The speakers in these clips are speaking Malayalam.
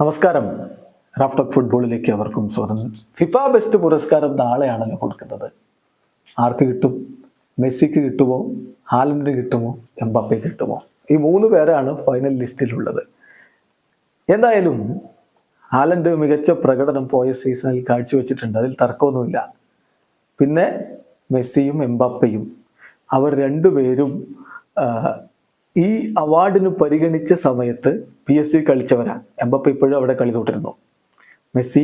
നമസ്കാരം. റാഫ്റ്റോക്ക് ഫുട്ബോളിലേക്ക് അവർക്കും സ്വാഗതം. ഫിഫ ബെസ്റ്റ് പുരസ്കാരം നാളെയാണല്ലോ കൊടുക്കുന്നത്. ആർക്ക് കിട്ടും? മെസ്സിക്ക് കിട്ടുമോ? ഹാലൻഡിന് കിട്ടുമോ? എംബാപ്പയ്ക്ക് കിട്ടുമോ? ഈ മൂന്ന് പേരാണ് ഫൈനൽ ലിസ്റ്റിലുള്ളത് എന്തായാലും ഹാലൻഡ് മികച്ച പ്രകടനം പോയ സീസണിൽ കാഴ്ചവെച്ചിട്ടുണ്ട്. അതിൽ തർക്കമൊന്നുമില്ല. പിന്നെ മെസ്സിയും എംബാപ്പയും. അവർ രണ്ടുപേരും ഈ അവാർഡിന് പരിഗണിച്ച സമയത്ത് പി എസ് സി കളിച്ചവരാണ്. എംബപ്പ ഇപ്പോഴും അവിടെ കളി തൊട്ടിരുന്നു മെസ്സി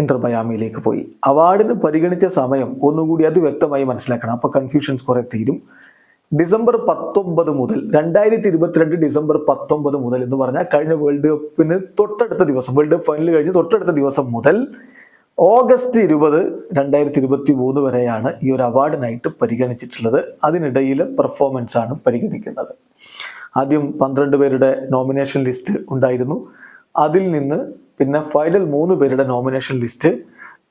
ഇന്റർ മയാമിയിലേക്ക് പോയി. അവാർഡിന് പരിഗണിച്ച സമയം ഒന്നുകൂടി അത് വ്യക്തമായി മനസ്സിലാക്കണം. അപ്പൊ കൺഫ്യൂഷൻസ് കുറെ തീരും. ഡിസംബർ പത്തൊമ്പത് മുതൽ രണ്ടായിരത്തി ഇരുപത്തിരണ്ട് ഡിസംബർ പത്തൊമ്പത് മുതൽ എന്ന് പറഞ്ഞാൽ കഴിഞ്ഞ വേൾഡ് കപ്പിന് തൊട്ടടുത്ത ദിവസം വേൾഡ് കപ്പ് ഫൈനൽ കഴിഞ്ഞ് തൊട്ടടുത്ത ദിവസം മുതൽ ഓഗസ്റ്റ് ഇരുപത് രണ്ടായിരത്തി ഇരുപത്തി മൂന്ന് വരെയാണ് ഈ ഒരു അവാർഡിനായിട്ട് പരിഗണിച്ചിട്ടുള്ളത്. അതിനിടയിലെ പെർഫോമൻസ് ആണ് പരിഗണിക്കുന്നത്. ആദ്യം പന്ത്രണ്ട് പേരുടെ നോമിനേഷൻ ലിസ്റ്റ് ഉണ്ടായിരുന്നു. അതിൽ നിന്ന് പിന്നെ ഫൈനൽ മൂന്ന് പേരുടെ നോമിനേഷൻ ലിസ്റ്റ്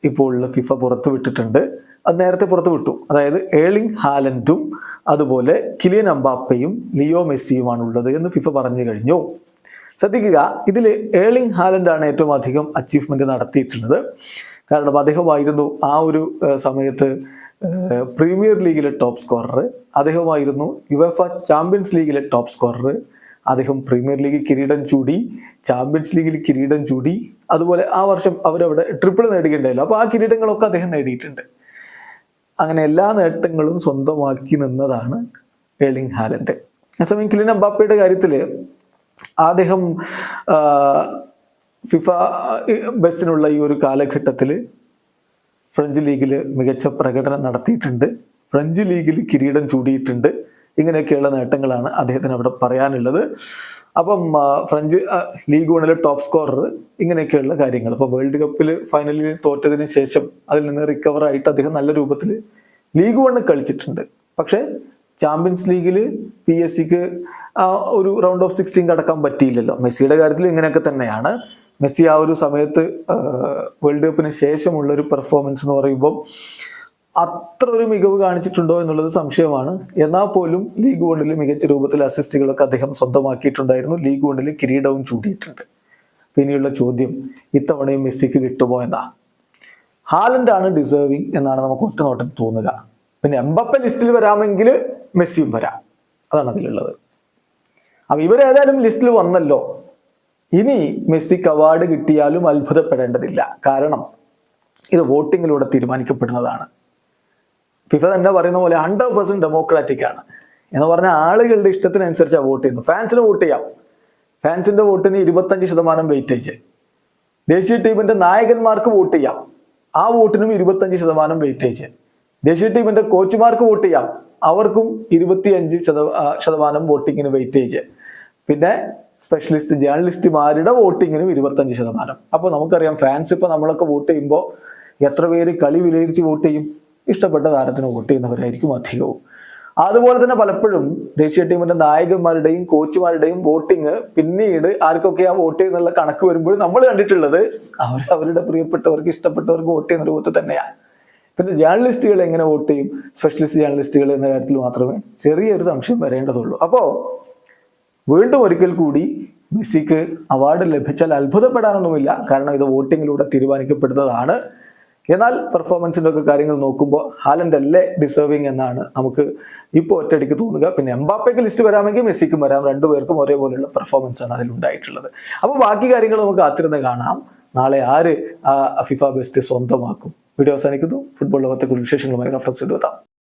ഇപ്പോൾ ഫിഫ പുറത്തു വിട്ടിട്ടുണ്ട് അത് നേരത്തെ പുറത്തു വിട്ടു അതായത് ഏളിംഗ് ഹാലൻഡും അതുപോലെ കിലിയൻ അമ്പാപ്പയും ലിയോ മെസ്സിയുമാണ് ഉള്ളത് എന്ന് ഫിഫ പറഞ്ഞു കഴിഞ്ഞു. ശ്രദ്ധിക്കുക ഇതിൽ ഏളിംഗ് ഹാലൻഡാണ് ഏറ്റവും അധികം അച്ചീവ്മെന്റ് നടത്തിയിട്ടുള്ളത്. കാരണം അദ്ദേഹമായിരുന്നു ആ ഒരു സമയത്ത് പ്രീമിയർ ലീഗിലെ ടോപ്പ് സ്കോറർ അദ്ദേഹമായിരുന്നു യുവഫ ചാമ്പ്യൻസ് ലീഗിലെ ടോപ്പ് സ്കോറർ അദ്ദേഹം പ്രീമിയർ ലീഗ് കിരീടം ചൂടി ചാമ്പ്യൻസ് ലീഗിൽ കിരീടം ചൂടി. അതുപോലെ ആ വർഷം അവരവിടെ ട്രിപ്പിൾ നേടുകയുണ്ടായല്ലോ. അപ്പോൾ ആ കിരീടങ്ങളൊക്കെ അദ്ദേഹം നേടിയിട്ടുണ്ട്. അങ്ങനെ എല്ലാ നേട്ടങ്ങളും സ്വന്തമാക്കി നിന്നതാണ് ഏളിംഗ് ഹാലൻഡ്. അതേസമയം കിലിൻ അബ്ബാപ്പയുടെ കാര്യത്തിൽ അദ്ദേഹം ഫിഫ ബസ്സിനുള്ള ഈ ഒരു കാലഘട്ടത്തിൽ ഫ്രഞ്ച് ലീഗിൽ മികച്ച പ്രകടനം നടത്തിയിട്ടുണ്ട്. ഫ്രഞ്ച് ലീഗിൽ കിരീടം ചൂടിയിട്ടുണ്ട്. ഇങ്ങനെയൊക്കെയുള്ള നേട്ടങ്ങളാണ് അദ്ദേഹത്തിന് അവിടെ പറയാനുള്ളത്. അപ്പം ഫ്രഞ്ച് ലീഗ് വണിലെ ടോപ്പ് സ്കോറർ ഇങ്ങനെയൊക്കെയുള്ള കാര്യങ്ങൾ. അപ്പോൾ വേൾഡ് കപ്പിൽ ഫൈനലിൽ തോറ്റതിന് ശേഷം അതിൽ നിന്ന് റിക്കവർ ആയിട്ട് അദ്ദേഹം നല്ല രൂപത്തിൽ ലീഗ് വണ് കളിച്ചിട്ടുണ്ട്. പക്ഷേ ചാമ്പ്യൻസ് ലീഗിൽ പി എസ് സിക്ക് ഒരു റൗണ്ട് ഓഫ് സിക്സ്റ്റീൻ കടക്കാൻ പറ്റിയില്ലല്ലോ. മെസ്സിയുടെ കാര്യത്തിൽ ഇങ്ങനെയൊക്കെ തന്നെയാണ്. മെസ്സി ആ ഒരു സമയത്ത് വേൾഡ് കപ്പിന് ശേഷമുള്ള ഒരു പെർഫോമൻസ് എന്ന് പറയുമ്പോൾ അത്ര ഒരു മികവ് കാണിച്ചിട്ടുണ്ടോ എന്നുള്ളത് സംശയമാണ്. എന്നാൽ പോലും ലീഗ് വണ്ടിൽ മികച്ച രൂപത്തിൽ അസിസ്റ്റുകളൊക്കെ അദ്ദേഹം സ്വന്തമാക്കിയിട്ടുണ്ടായിരുന്നു. ലീഗ് വണ്ടിൽ കിരീടവും ചൂടിയിട്ടുണ്ട് പിന്നെയുള്ള ചോദ്യം ഇത്തവണയും മെസ്സിക്ക് കിട്ടുമോ എന്നാ? ഹാലൻഡ് ആണ് ഡിസേർവിങ് എന്നാണ് നമുക്ക് ഒറ്റ തോന്നുക. പിന്നെ എംബപ്പ ലിസ്റ്റിൽ വരാമെങ്കിൽ മെസ്സിയും വരാം. അതാണ് അതിലുള്ളത്. അപ്പൊ ഇവരേതായാലും ലിസ്റ്റിൽ വന്നല്ലോ. ഇനി മെസ്സിക്ക് അവാർഡ് കിട്ടിയാലും അത്ഭുതപ്പെടേണ്ടതില്ല. കാരണം ഇത് വോട്ടിങ്ങിലൂടെ തീരുമാനിക്കപ്പെടുന്നതാണ്. ഫിഫ തന്നെ പറയുന്ന പോലെ ഹൺഡ്രഡ് പെർസെന്റ് ഡെമോക്രാറ്റിക് ആണ്. എന്ന് പറഞ്ഞാൽ ആളുകളുടെ ഇഷ്ടത്തിനനുസരിച്ചാണ് വോട്ട് ചെയ്യുന്നത്. ഫാൻസിന് വോട്ട് ചെയ്യാം. ഫാൻസിന്റെ വോട്ടിന് ഇരുപത്തഞ്ച് ശതമാനം വെയിറ്റേജ് ദേശീയ ടീമിന്റെ നായകന്മാർക്ക് വോട്ട് ചെയ്യാം. ആ വോട്ടിനും ഇരുപത്തഞ്ച് ശതമാനം വെയിറ്റേജ് ദേശീയ ടീമിന്റെ കോച്ചുമാർക്ക് വോട്ട് ചെയ്യാം. അവർക്കും ഇരുപത്തിയഞ്ച് ശത ശതമാനം വോട്ടിങ്ങിന് വെയിറ്റേജ് പിന്നെ സ്പെഷ്യലിസ്റ്റ് ജേർണലിസ്റ്റുമാരുടെ വോട്ടിങ്ങിനും ഇരുപത്തഞ്ച് ശതമാനം. അപ്പോൾ നമുക്കറിയാം ഫാൻസ് ഇപ്പൊ നമ്മളൊക്കെ വോട്ട് ചെയ്യുമ്പോൾ എത്ര പേര് കളി വിലയിരുത്തി വോട്ട് ചെയ്യും? ഇഷ്ടപ്പെട്ട താരത്തിന് വോട്ട് ചെയ്യുന്നവരായിരിക്കും അധികവും. അതുപോലെ തന്നെ പലപ്പോഴും ദേശീയ ടീമിന്റെ നായകന്മാരുടെയും കോച്ചുമാരുടെയും വോട്ടിങ് പിന്നീട് ആർക്കൊക്കെയാ വോട്ട് ചെയ്യുന്നുള്ള കണക്ക് വരുമ്പോൾ നമ്മൾ കണ്ടിട്ടുള്ളത് അവർ അവരുടെ പ്രിയപ്പെട്ടവർക്ക് ഇഷ്ടപ്പെട്ടവർക്ക് വോട്ട് ചെയ്യുന്ന രൂപത്തിൽ തന്നെയാണ്. പിന്നെ ജേർണലിസ്റ്റുകൾ എങ്ങനെ വോട്ട് ചെയ്യും? സ്പെഷ്യലിസ്റ്റ് ജേർണലിസ്റ്റുകൾ എന്ന കാര്യത്തിൽ മാത്രമേ ചെറിയൊരു സംശയം വരേണ്ടതുള്ളൂ. അപ്പോൾ വീണ്ടും ഒരിക്കൽ കൂടി മെസ്സിക്ക് അവാർഡ് ലഭിച്ചാൽ അത്ഭുതപ്പെടാനൊന്നുമില്ല. കാരണം ഇത് വോട്ടിങ്ങിലൂടെ തീരുമാനിക്കപ്പെടുന്നതാണ്. എന്നാൽ പെർഫോമൻസിന്റെ ഒക്കെ കാര്യങ്ങൾ നോക്കുമ്പോൾ ഹാലൻഡ് അല്ലേ ഡിസേർവിങ് എന്നാണ് നമുക്ക് ഇപ്പോൾ ഒറ്റയടിക്ക് തോന്നുക. പിന്നെ എംബാപ്പയ്ക്ക് ലിസ്റ്റ് വരാമെങ്കിൽ മെസ്സിക്കും വരാം. രണ്ടുപേർക്കും ഒരേപോലെയുള്ള പെർഫോമൻസ് ആണ് അതിലുണ്ടായിട്ടുള്ളത് അപ്പോൾ ബാക്കി കാര്യങ്ങൾ നമുക്ക് കാത്തിരുന്ന് കാണാം. നാളെ ആര് ഫിഫ ബെസ്റ്റ് സ്വന്തമാക്കും? വീഡിയോ അവസാനിക്കുന്നു. ഫുട്ബോൾ ലോകത്തെ കുറിച്ച് വിശേഷങ്ങളുമായി റഫറൻസ് എത്താം